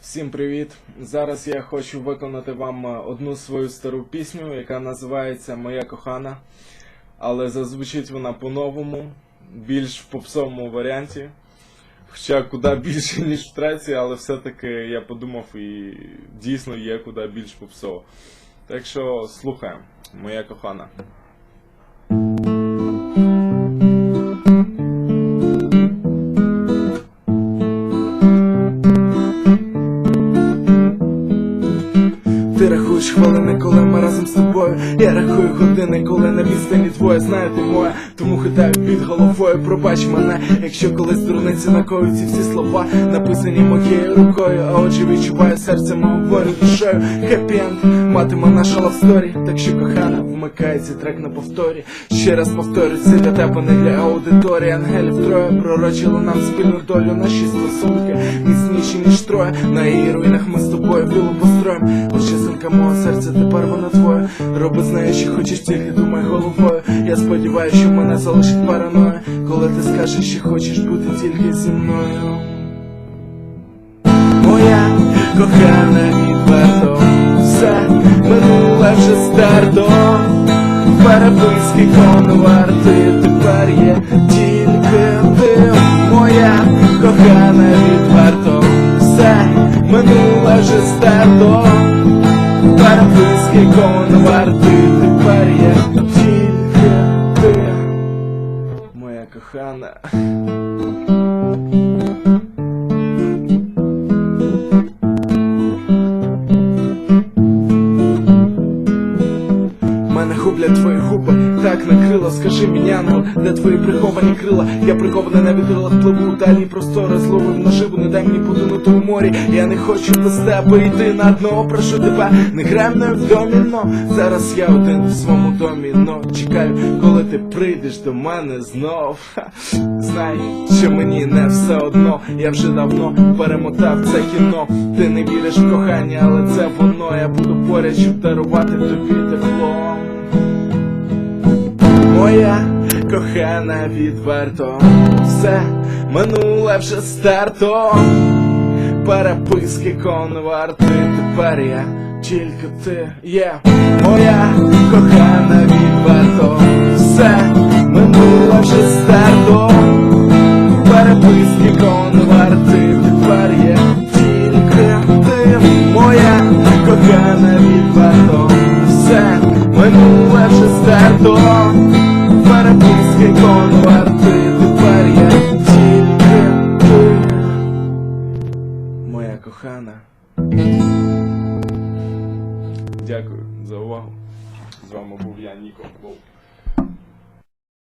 Всім привіт! Зараз я хочу виконати вам е, одну свою стару пісню, яка називається Моя кохана. Але зазвучить вона по-новому, більш в попсовому варіанті. Хоча куди більше, ніж в треці, але все-таки я подумав і дійсно є куди більш попсово. Так що слухаємо, моя кохана. Ти хвилини, коли ми разом з тобою. Я рахую години, коли на відстані твоє знаю ти моя. Тому хитаю під головою, пробач мене, якщо колись дурниці накоють ці всі слова, написані моєю рукою. А отже відчуваю серцем, говорю душею. Хеппі-енд, матиме наша лавсторі. Так що кохана, вмикається трек на повторі. Ще раз повторю, це для тебе, не для аудиторії. Ангелів троє пророчили нам спільну долю. Наші стосунки міцніші, ніж троє. На її руїнах ми з тобою біло построєм. От частинка мого серця, тепер вона твоя. Роби з нею, що хочеш, тільки думай головою. Я сподіваюся, що мене залишить параноя, коли ти скажеш, що хочеш бути тільки зі мною. Моя кохана відверто, все минуле вже стерто. Переписки конверти, тепер є тільки ти, моя кохана відверто, все минуле вже стерто. Переписки конверти, тепер є тільки ти, моя кохана. Гублять твої губи, так накрило, скажи мені, ангел, де твої приховані крила? Я прихований на вітрилах пливу, далі простори зловив наживу, не дай мені потонути у морі. Я не хочу без тебе йти на дно, прошу тебе, не грай мною в доміно. Зараз я один в своєму домі, но чекаю, коли ти прийдеш до мене знов. Ха. Знай, що мені не все одно, я вже давно перемотав це кіно. Ти не віриш в кохання, але це воно. Я буду поряд, щоб дарувати тобі тепло. Кохана відверто, все минуле вже стерто. Переписки конверти, тепер я тільки ти є. Моя кохана відверто, все минуле вже стерто. Переписки конверти, тепер є тільки ти, моя кохана відверто, все минуле вже стерто. Моя. Дякую за увагу. З вами був я, Ніко.